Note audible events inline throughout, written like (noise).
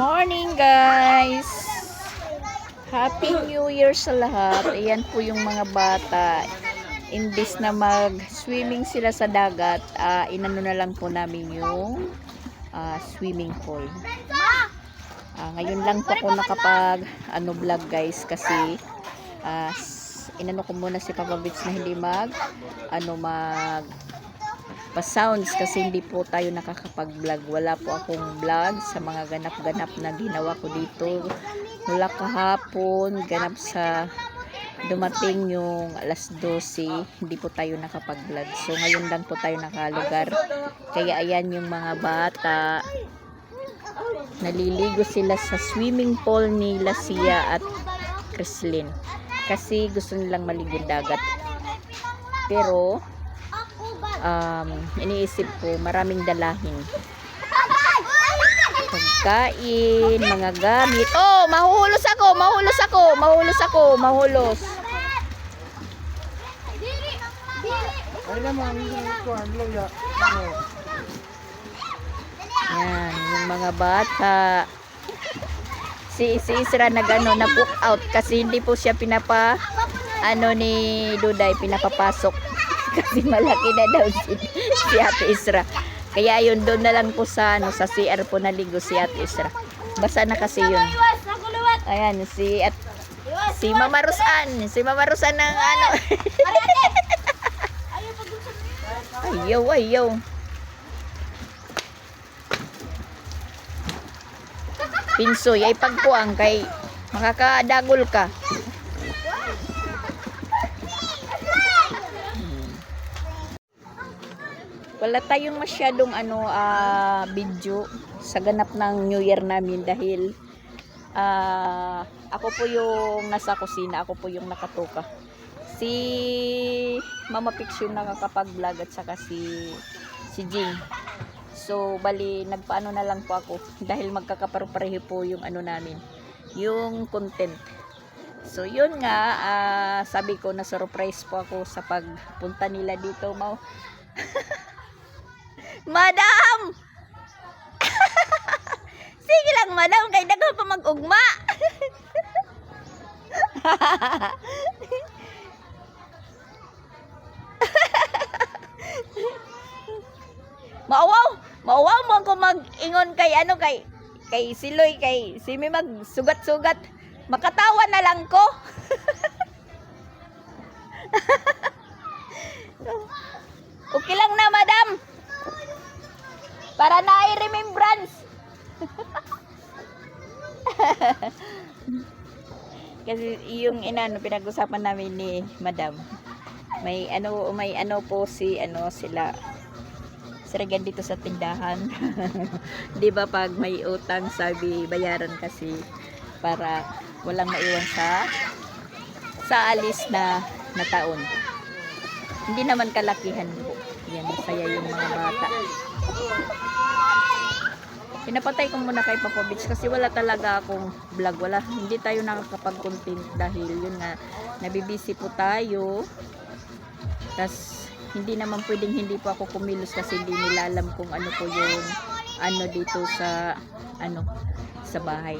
Morning guys! Happy New Year sa lahat. Ayan po yung mga bata. Imbis na mag-swimming sila sa dagat, ah, inano na lang po namin yung ah, swimming pool. Ah, ngayon lang po ako nakapag ano vlog guys kasi s- inano ko muna si Papa Bits na hindi mag ano mag pa sounds kasi hindi po tayo nakakapag-vlog. Wala po akong vlog sa mga ganap-ganap na ginawa ko dito. Mula kahapon, ganap sa dumating yung alas 12, hindi po tayo nakapag-vlog. So ngayon lang po tayo nakalugar. Kaya ayan yung mga bata. Naliligo sila sa swimming pool ni Lasia at Chrislyn. Kasi gusto nilang maligo dagat. Pero um, iniisip ko maraming dalahin pagkain, mga gamit oh, mahuhulos ako, mahuhulos ako mahuhulos ako, mahulos. Ano? yan, yung mga bata si, si Isra nagano na book out kasi hindi po siya pinapa ano ni Duday pinapapasok (laughs) kasi malaki na daw si, si Ate Isra. Kaya yun doon na lang po sa ano sa CR po naligo si Ate Isra. Basa na kasi yun. Ayan si at si Mama Rosan. Si Mama Rosan ng ano (laughs) ayaw ayaw pinsoy ay pagpuang kay makakadagol ka wala tayong masyadong ano ah, video sa ganap ng New Year namin dahil ah, ako po yung nasa kusina, ako po yung nakatuka. Si Mama yung nakakapag-vlog at saka si si Jing. So, bali, nagpaano na lang po ako (laughs) dahil magkakapareho po yung ano namin, yung content. So, yun nga, ah, sabi ko na surprise po ako sa pagpunta nila dito. Mau (laughs) Madam! (laughs) Sige lang, madam. Kay daga pa mag-ugma. (laughs) Mauwaw! Mauwaw mo ako mag-ingon kay ano kay kay Siloy kay Simi mag sugat-sugat. Makatawa na lang ko. (laughs) okay lang na, madam. Para na ay remembrance. (laughs) Kasi yung inano pinag-usapan namin ni Madam. May ano may ano po si ano sila siragan dito sa tindahan. (laughs) 'Di ba pag may utang sabi bayaran kasi para walang maiwan sa sa alis na na taon. Hindi naman kalakihan po. Yan, masaya yung mga bata. Pinapatay ko muna kay Beach kasi wala talaga akong vlog. Wala, hindi tayo nakakapag-content dahil yun nga, nabibisi po tayo. tas hindi naman pwedeng hindi po ako kumilos kasi hindi nila alam kung ano po yung ano dito sa ano sa bahay.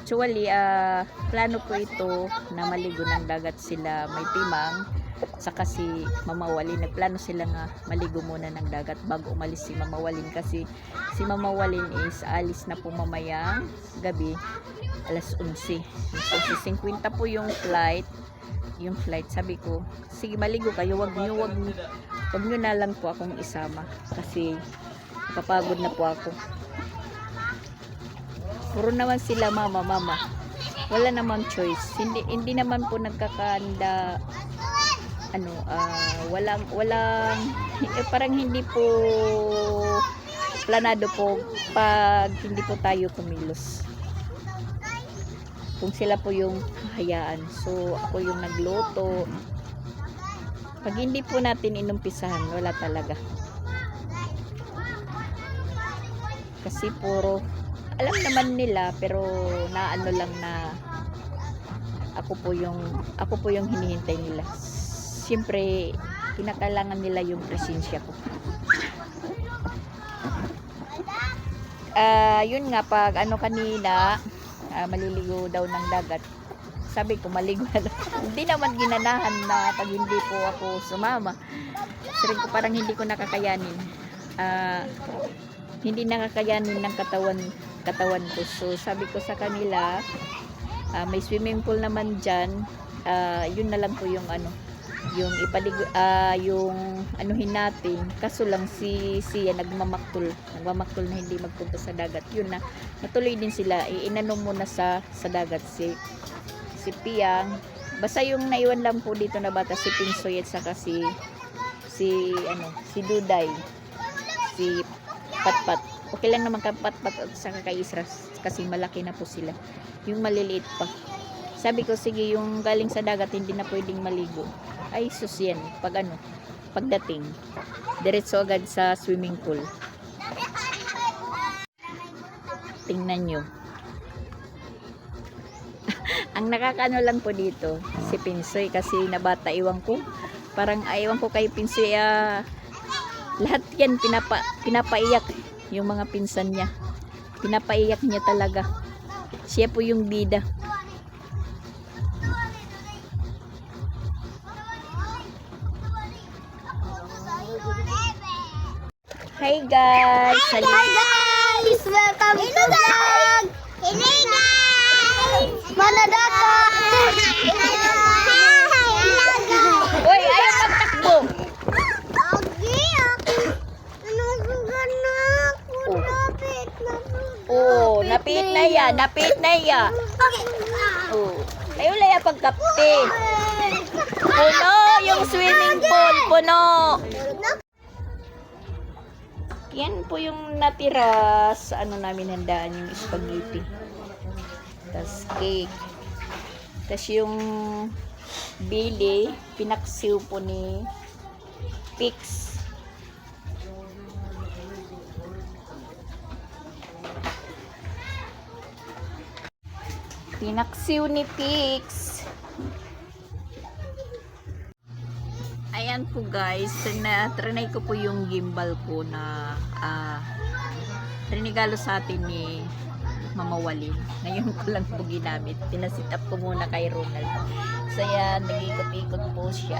Actually, ah, plano po ito na maligo ng dagat sila may timang saka si Mama Walin. Nagplano sila nga maligo muna ng dagat bago umalis si Mama Walin kasi si Mama Walin is alis na po mamayang gabi alas 11. Alas 11.50 po yung flight. Yung flight, sabi ko, sige maligo kayo, wag nyo, wag wag nyo na lang po akong isama kasi papagod na po ako. Puro naman sila mama, mama. Wala namang choice. Hindi hindi naman po nagkakanda ano, ah, walang walang eh, parang hindi po planado po pag hindi po tayo kumilos. Kung sila po yung hayaan. So, ako yung nagluto. Pag hindi po natin inumpisahan, wala talaga. Kasi puro alam naman nila pero naano lang na ako po yung ako po yung hinihintay nila. Siyempre kinakailangan nila yung presensya ko. ah, yun nga, pag ano kanina, ah, maliligo daw ng dagat. Sabi ko, maligo na (laughs) hindi naman ginanahan na pag hindi po ako sumama. Sabi ko, parang hindi ko nakakayanin. Ah, hindi nakakayanin ng katawan katawan ko. So, sabi ko sa kanila, ah, may swimming pool naman dyan. Ah, yun na lang po yung ano, yung ipaligo, ah, yung anuhin natin. Kaso lang si siya nagmamaktol. Nagmamaktol na hindi magpunta sa dagat. Yun na, natuloy din sila. Iinano muna sa, sa dagat si, si Piang. Basta yung naiwan lang po dito na bata, si Pinsoy at saka si, si, ano, si Duday. Si Patpat. Okay lang naman kay Patpat at saka kay Isras kasi malaki na po sila. Yung maliliit pa. Sabi ko, sige, yung galing sa dagat, hindi na pwedeng maligo. Ay, sus yan. Pag ano, pagdating, diretso agad sa swimming pool. Tingnan nyo. (laughs) Ang nakakano lang po dito, si Pinsoy, kasi nabata, iwan ko. Parang, ah, iwan ko kay Pinsoy, ah, lahat yan, pinapa, pinapaiyak yung mga pinsan niya. Pinapaiyak niya talaga. Siya po yung bida. Guys! Hi guys! Welcome to vlog! Hello guys! Manadaka! Hello guys! Uy, ayaw magtakbo! Agi, Nanusugan na ako. Napit na Oh, napit na ya, napit na ya. Okay. Oh, ayaw laya pagkape. Puno yung swimming pool, puno. Yan po yung natira sa ano namin handaan yung spaghetti. Tapos cake. Tapos yung bili, pinaksiw po ni Pix. Pinaksiw ni Pix. Ayan po guys, na trinay ko po yung gimbal ko na ah rinigalo sa atin ni Mama Wali. Ngayon ko lang po ginamit. Pinasit up ko muna kay Ronald. So yan, nag-ikot-ikot po siya.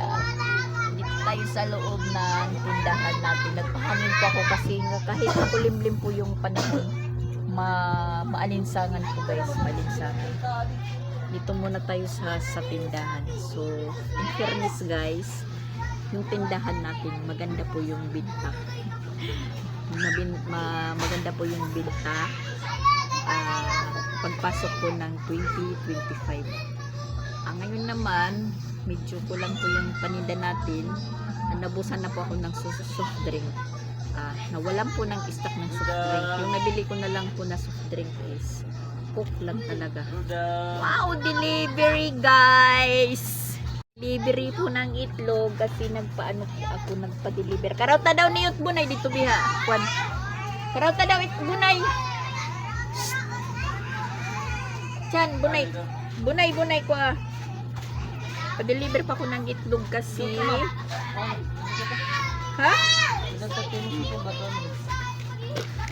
Dito tayo sa loob ng tindahan natin. Nagpahangin po ako kasi kahit kulimlim po yung panahon, ma maalinsangan po guys, maalinsangan. Dito muna tayo sa, sa tindahan. So, in fairness guys, yung tindahan natin, maganda po yung binta. (laughs) Mabin, ma, maganda po yung binta. Ah, pagpasok po ng 2025. Ah, ngayon naman, medyo kulang po yung paninda natin. Ah, nabusan na po ako ng soft drink. Ah, nawalan po ng stock ng soft drink. Yung nabili ko na lang po na soft drink is cook lang talaga. Wow, delivery guys! Delivery po ng itlog kasi nagpaano po ako nagpa-deliver. Karota daw ni Bunay dito biha. Kwan. Karota daw it Bunay. Shh. Chan, Bunay. Bunay, Bunay ko ah. Pa-deliver pa ko ng itlog kasi. Ha?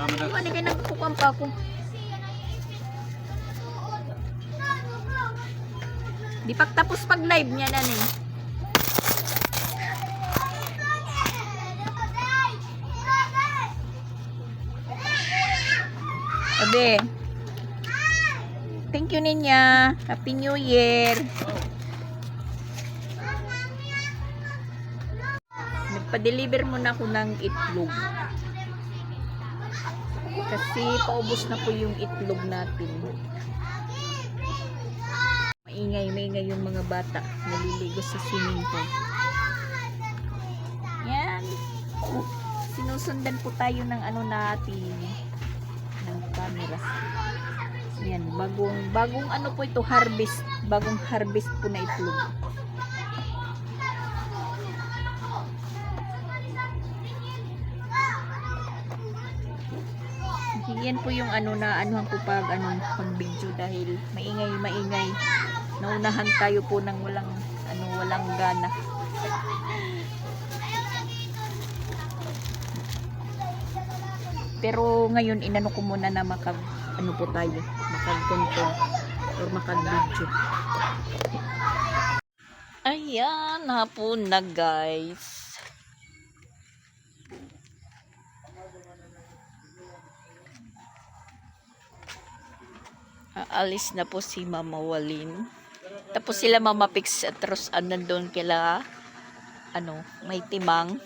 Ano kayo nagkukuhan pa ako? Di pagtapos pag live niya na eh. Abe. Thank you Ninya. Happy New Year. Nagpa-deliver muna ako ng itlog. Kasi paubos na po yung itlog natin. Maingay, maingay yung mga bata naliligo sa swimming pool. Yan. Sinusundan po tayo ng ano natin ng camera. Yan, bagong bagong ano po ito harvest, bagong harvest po na itlog. Yan po yung ano na anuhan ko pag ano pag video dahil maingay maingay. Naunahan tayo po ng walang ano walang gana. Pero ngayon, inano ko muna na makag, ano po tayo, makag-content or makag-video. Ayan, hapon na guys. Aalis na po si Mama Walin. Tapos sila Mama Pix at Ros ah, nandun kila ano, may timang.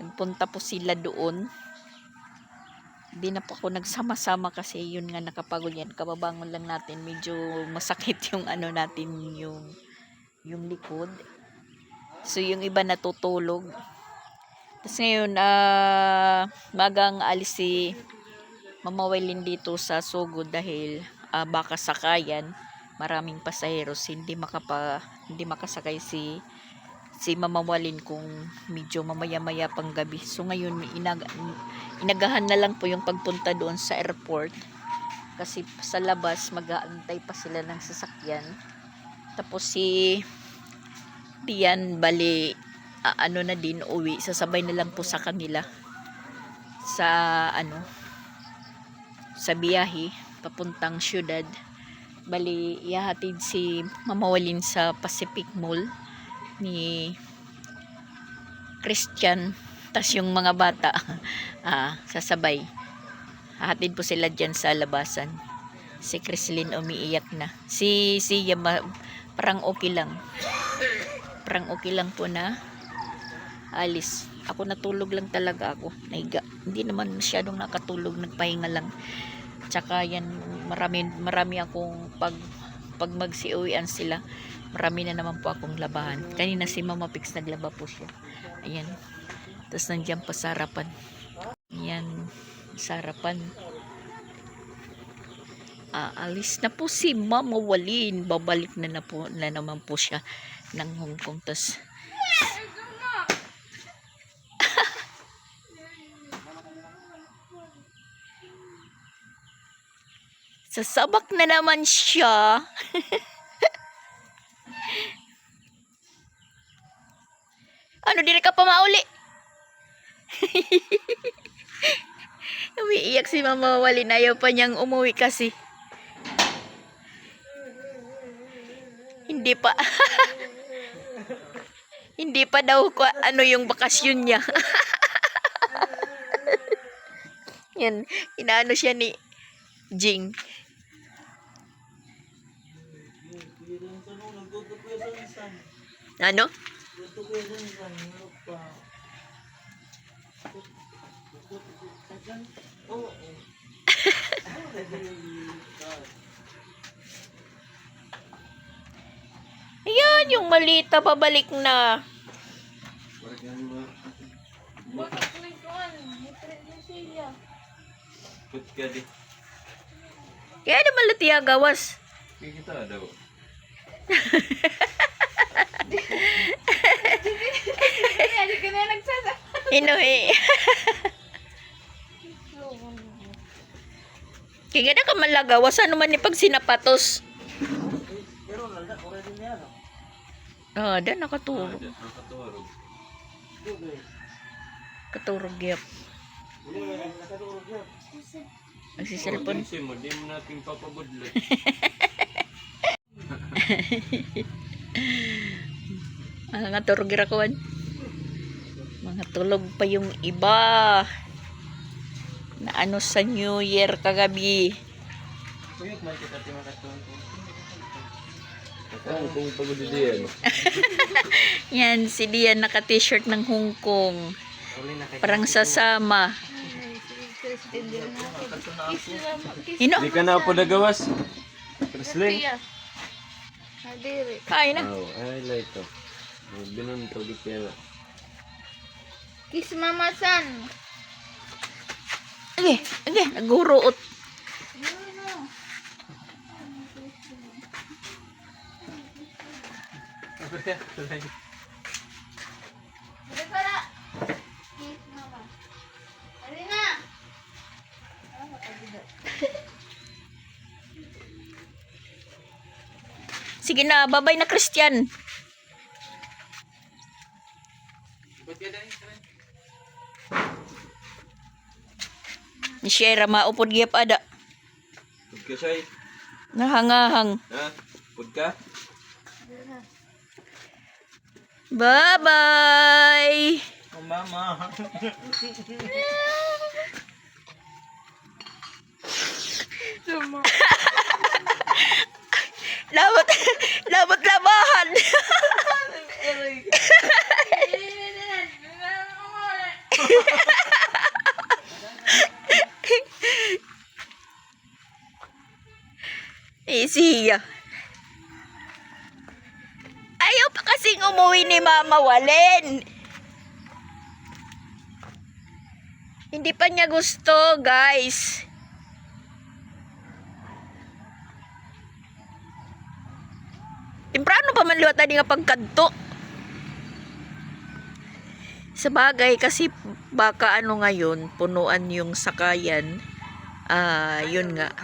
Nagpunta po sila doon. Hindi na po ako nagsama-sama kasi yun nga nakapagod yan. Kababangon lang natin. Medyo masakit (laughs) yung ano natin yung yung likod. So yung iba natutulog. Tapos ngayon, ah magang alis si Mama Wailin dito sa Sugod dahil ah, baka sakayan. Maraming pasaheros hindi makapa hindi makasakay si si Mama Walin kung medyo mamaya-maya pang gabi. So ngayon inag inagahan na lang po yung pagpunta doon sa airport kasi sa labas mag-aantay pa sila ng sasakyan. Tapos si Tian bali a- ano na din uwi sasabay na lang po sa kanila sa ano sa biyahe papuntang syudad bali ihahatid si mamawalin sa Pacific Mall ni Christian. Tas yung mga bata (laughs) ah, sasabay. Hahatid po sila dyan sa labasan. Si Chrislyn umiiyak na. Si Sia ma- parang okay lang. Parang okay lang po na alis. Ako natulog lang talaga ako. Naiga. Hindi naman masyadong nakatulog. Nagpahinga lang. Tsaka yan marami marami akong pag pag magsiuwian sila marami na naman po akong labahan. Kanina si Mama Pix naglaba po siya. Ayan. Tapos nandiyan pa sa harapan. Ayan sa harapan. Aalis na po si Mama Walin. Babalik na na po na naman po siya ng Hong Kong. Tas Sasabak na naman siya. (laughs) ano, di ka pa mauli? (laughs) Umiiyak si Mama Walin. Ayaw pa niyang umuwi kasi. Hindi pa. (laughs) Hindi pa daw ko ano yung bakasyon niya. Yan, inaano siya ni Jing. Ano? (laughs) Ayan, yung malita pabalik na. Put ka di. Kaya naman latiya gawas. Kita daw. Inuhi. Kaya na ka malagawas. Ano man ni pag sinapatos? Ah, dan nakatulog. Nakaturog. Katurog yap. Nagsiselfon. Kasi mo, di mo natin papabudlot. (laughs) Mga (laughs) turog irakuan. Mga tulog pa yung iba. Na ano sa New Year kagabi. Kuyot man kita ti makatulog. Ano kung pagod di yan? (laughs) Yan, si Dian naka-t-shirt ng Hong Kong. Parang sasama. Ino? Di ka na po nagawas. Kreslin. Kain na. Oh, I like to. Binunto di pera. Kiss Mama San. Age, age, naguruot. Dali Sige na, babay na Christian. Shera maupod gyap ada. Pud ka eh. Nahangahang. Ha? Pud ka? Bye-bye. Oh, mama. (laughs) (laughs) Labot, (laughs) labot labahan. (laughs) Isiya. Ayaw pa kasing umuwi ni Mama Walen. Hindi pa niya gusto, guys. Temprano pa man liwat tadi nga pagkadto. Sa bagay kasi baka ano ngayon, punuan yung sakayan. Ah, yun nga.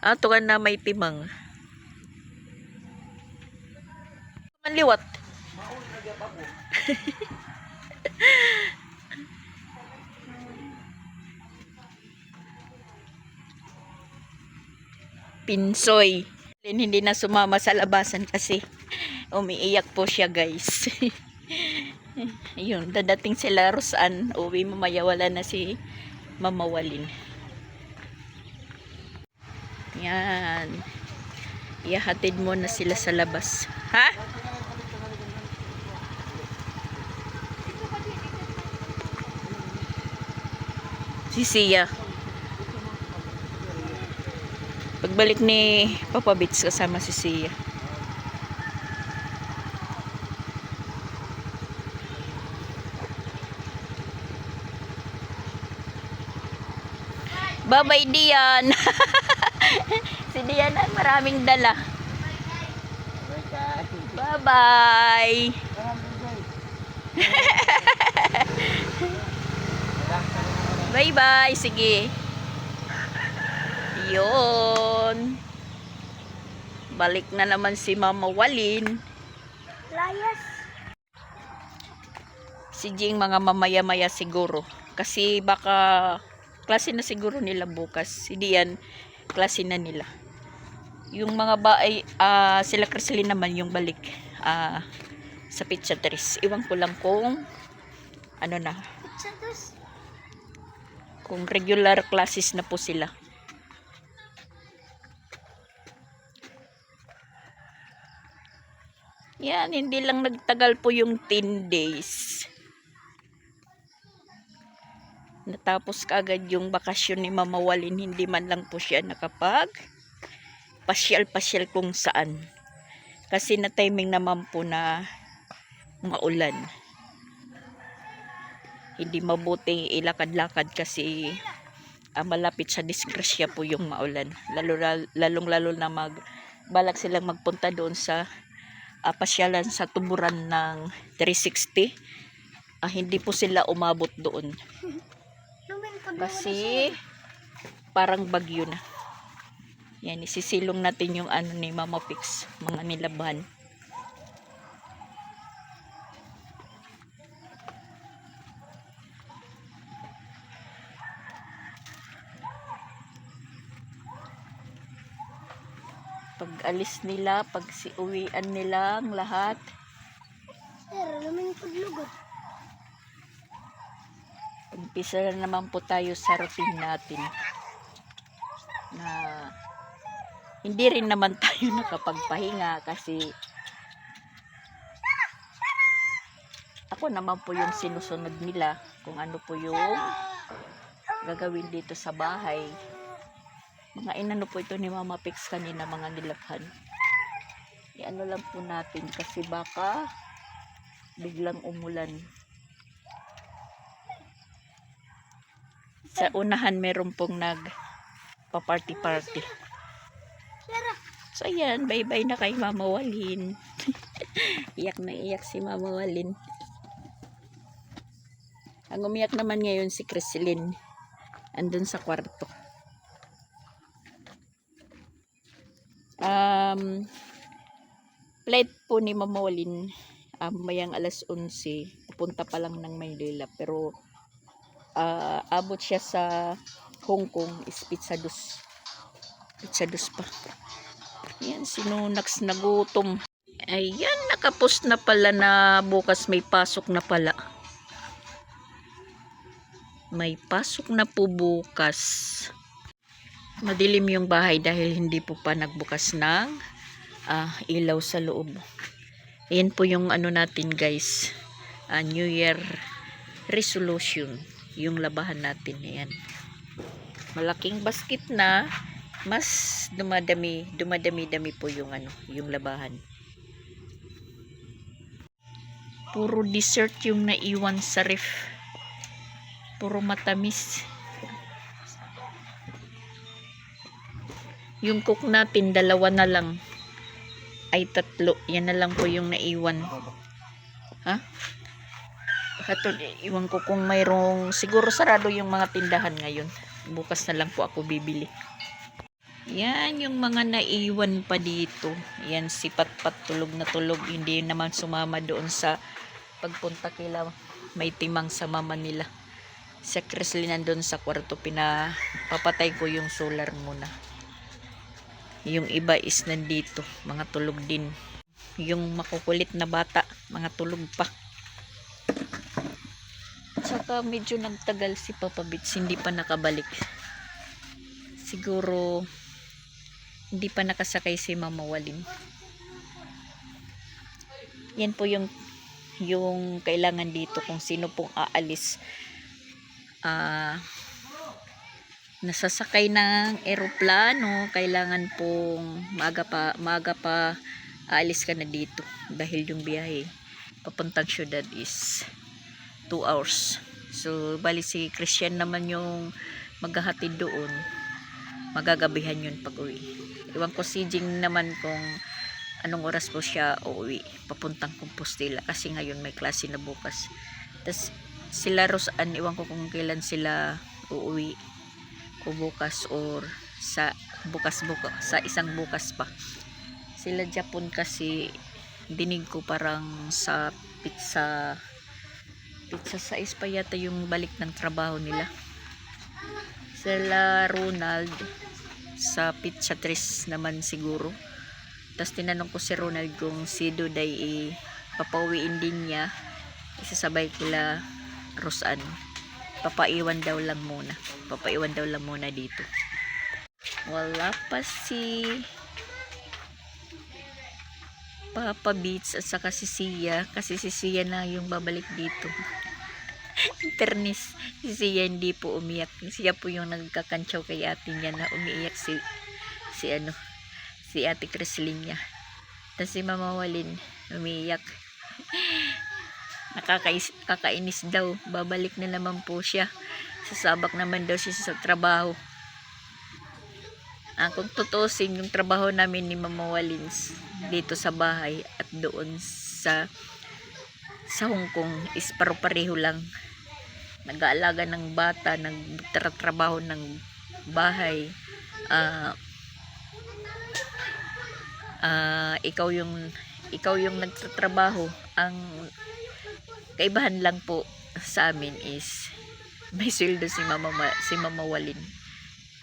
Ato ka na may timang. Man liwat. (laughs) Pinsoy. Hindi na sumama sa labasan kasi umiiyak po siya guys. (laughs) Ayun, dadating sila Rosan. Uwi mamaya wala na si Mama Walin. Yan. Iyahatid mo na sila sa labas. Ha? Si Sia. Pagbalik ni Papa Bits kasama si Sia. Bye-bye, Dian. (laughs) si Dian ay maraming dala. Bye-bye. (laughs) Bye-bye. Sige. Yun. Balik na naman si Mama Walin. Layas. Si Jing mga mamaya-maya siguro. Kasi baka klase na siguro nila bukas. Si Dian, klase na nila. Yung mga ba ay ah, sila Criselyn naman yung balik ah, sa pizza tres. Iwan ko lang kung ano na, kung regular classes na po sila. Yan, hindi lang nagtagal po yung 10 days. Natapos kaagad yung bakasyon ni Mama Walin, hindi man lang po siya nakapag pasyal-pasyal kung saan. Kasi na timing naman po na maulan. Hindi mabuting ilakad-lakad kasi ah, malapit sa disgrasya po yung maulan. Lalo, lalong lalo na mag balak silang magpunta doon sa ah, pasyalan sa tuburan ng 360. Ah, hindi po sila umabot doon. Kasi parang bagyo na. Yan, isisilong natin yung ano ni Mama Pix, mga nilaban. Pag alis nila, pag si uwian nila ang lahat, Pero lumin ko lugot. Umpisa na naman po tayo sa routine natin. Na hindi rin naman tayo (laughs) nakapagpahinga kasi ako naman po yung sinusunod nila kung ano po yung gagawin dito sa bahay. Mga inano po ito ni Mama Pix kanina mga nilabhan iano lang po natin kasi baka biglang umulan sa unahan meron pong nag pa-party party. So ayan, bye-bye na kay Mama Walin. (laughs) iyak na iyak si Mama Walin. Ang umiyak naman ngayon si Criselyn. Andun sa kwarto. Um, flight po ni Mama Walin um, mayang alas 11. Pupunta pa lang ng Maynila. Pero ah, abot siya sa Hong Kong is pizza dos. Pizza dos pa. Yan, sinunax na gutom. Ayan, nakapos na pala na bukas may pasok na pala. May pasok na po bukas. Madilim yung bahay dahil hindi po pa nagbukas ng ah, ilaw sa loob. Ayan po yung ano natin guys. ah, New Year resolution. Yung labahan natin. Ayan. Malaking basket na. Mas dumadami, dumadami-dami po yung ano, yung labahan. Puro dessert yung naiwan sa ref. Puro matamis. Yung cook natin, dalawa na lang. Ay, tatlo. Yan na lang po yung naiwan. Ha? Kato, iwan ko kung mayroong, siguro sarado yung mga tindahan ngayon. Bukas na lang po ako bibili. Yan yung mga naiwan pa dito. Yan si Patpat tulog na tulog. Hindi naman sumama doon sa pagpunta kila may timang sa mama nila. Sa Cresley nandun sa kwarto pinapapatay ko yung solar muna. Yung iba is nandito, mga tulog din. Yung makukulit na bata, mga tulog pa. Tsaka medyo nagtagal si Papa Bits, hindi pa nakabalik. Siguro hindi pa nakasakay si Mama Walin. Yan po yung yung kailangan dito kung sino pong aalis. Ah nasasakay ng eroplano, kailangan pong maaga pa, maaga pa aalis ka na dito dahil yung biyahe papuntang syudad is 2 hours. So, bali si Christian naman yung maghahatid doon. Magagabihan yun pag uwi. Iwan ko si Jing naman kung anong oras po siya uuwi papuntang Compostela kasi ngayon may klase na bukas. Tapos sila Rosan, iwan ko kung kailan sila uuwi o bukas or sa bukas bukas sa isang bukas pa sila Japon kasi dinig ko parang sa pizza pizza sa pa yata yung balik ng trabaho nila. Sila Ronald sa pizza tres naman siguro. Tapos tinanong ko si Ronald kung si Duday eh, papauwiin din niya. Isasabay kila Rosan. Papaiwan daw lang muna. Papaiwan daw lang muna dito. Wala pa si Papa Beats at saka si Sia. Kasi si Sia na yung babalik dito. (laughs) Pernis si Sia hindi po umiyak. Siya po yung nagkakantsaw kay ate niya na umiiyak si si ano si ate Creslin niya. Tapos si Mama Walin umiiyak. (laughs) Nakakais, kakainis daw. Babalik na naman po siya. Sasabak naman daw siya sa trabaho ah, kung tutusin yung trabaho namin ni Mama Walins dito sa bahay at doon sa sa Hong Kong is paro-pareho lang. Nag-aalaga ng bata nagtatrabaho ng bahay. Ah ah, ikaw yung ikaw yung nagtatrabaho. Ang kaibahan lang po sa amin is may sweldo si mama Ma- si mama Walin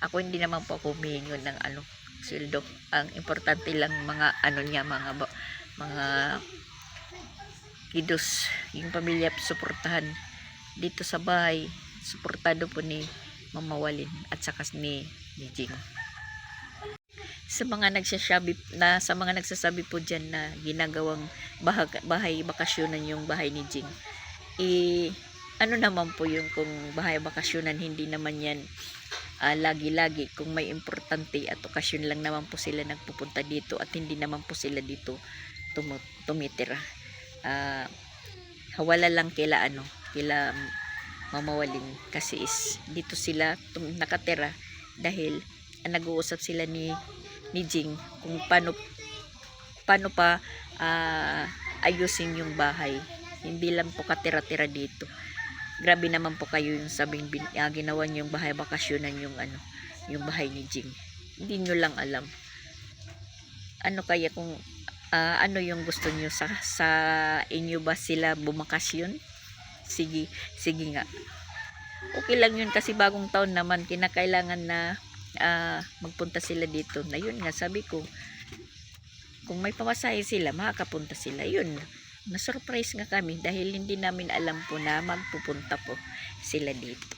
ako hindi naman po ako humihingi ng ano sweldo. Ang importante lang mga ano niya mga mga kidos. Yung pamilya suportahan. Dito sa bahay suportado po ni Mama Walin at saka ni, ni Jing. Sa mga nagsasabi na sa mga nagsasabi po diyan na ginagawang bahag, bahay bakasyonan yung bahay ni Jing eh ano naman po yung kung bahay bakasyonan hindi naman yan ah, lagi-lagi kung may importante at okasyon lang naman po sila nagpupunta dito at hindi naman po sila dito tumu- tumitira. Ah, hawala lang kila ano kila mamawalin kasi is dito sila tum- nakatira dahil ah, nag-uusap sila ni ni Jing kung paano paano pa ah, ayusin yung bahay. Hindi lang po katira-tira dito grabe naman po kayo yung sabing bin, ah, ginawa niyo yung bahay bakasyonan yung ano yung bahay ni Jing. Hindi nyo lang alam. Ano kaya kung ah, ano yung gusto nyo sa, sa inyo ba sila bumakasyon? Sige sige nga. Okay lang yun kasi bagong taon naman kinakailangan na ah, magpunta sila dito. Na yun nga sabi ko kung may pamasahe sila makakapunta sila. Yun na-surprise nga kami dahil hindi namin alam po na magpupunta po sila dito.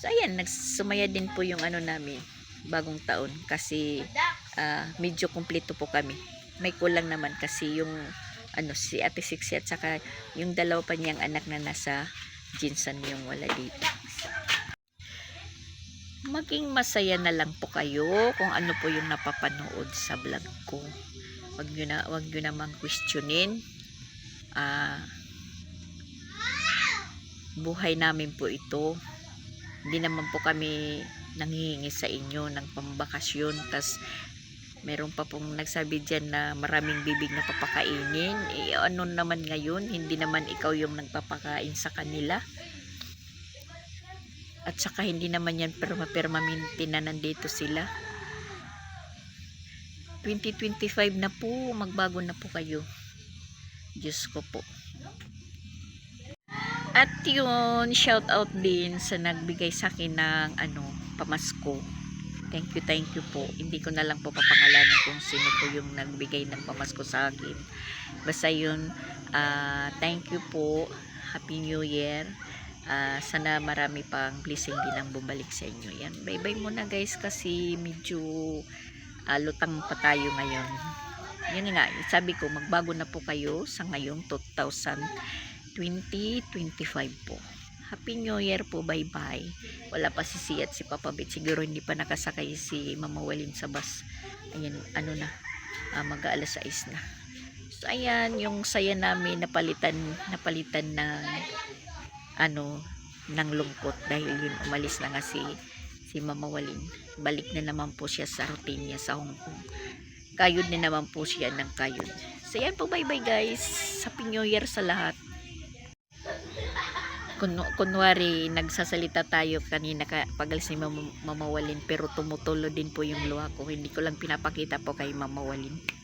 So ayan nagsumaya din po yung ano namin bagong taon kasi ah, medyo kumpleto po kami. May kulang naman kasi yung ano si Ate Sixi at saka yung dalawa pa niyang anak na nasa Jinsan yung wala dito. Maging masaya na lang po kayo kung ano po yung napapanood sa vlog ko. Wag nyo na wag nyo namang questionin ah. Buhay namin po ito. Hindi naman po kami nanghihingi sa inyo ng pambakasyon. Tas meron pa pong nagsabi dyan na maraming bibig na papakainin. Eh ano naman ngayon? Hindi naman ikaw yung nagpapakain sa kanila. At saka hindi naman yan perma-permanente na nandito sila. 2025 na po. Magbago na po kayo Diyos ko po. At yun shout out din sa nagbigay sa akin ng ano pamasko. Thank you thank you po. Hindi ko na lang po papangalanan kung sino po yung nagbigay ng pamasko sa akin. Basta yun ah, thank you po. Happy new year. Ah, sana marami pang blessing din ang bumalik sa inyo. Yan, bye-bye muna guys kasi medyo ah, lutang pa tayo ngayon. Yun nga, sabi ko magbago na po kayo sa ngayong 2020-25 po. Happy New Year po, bye-bye. Wala pa si Si at si Papa Bit. Siguro hindi pa nakasakay si Mama Walin sa bus. Ayan, ano na, ah, mag-aalas 6 na. So, ayan, yung saya namin napalitan, napalitan ng ano ng lungkot dahil yun umalis na nga si si Mama Walin balik na naman po siya sa routine niya sa Hong Kong kayod na naman po siya ng kayod. So yan po bye bye guys. Happy new year sa lahat. Kun kunwari nagsasalita tayo kanina ka, pagalis ni Mama, Mama Walin pero tumutulo din po yung luha ko. Hindi ko lang pinapakita po kay Mama Walin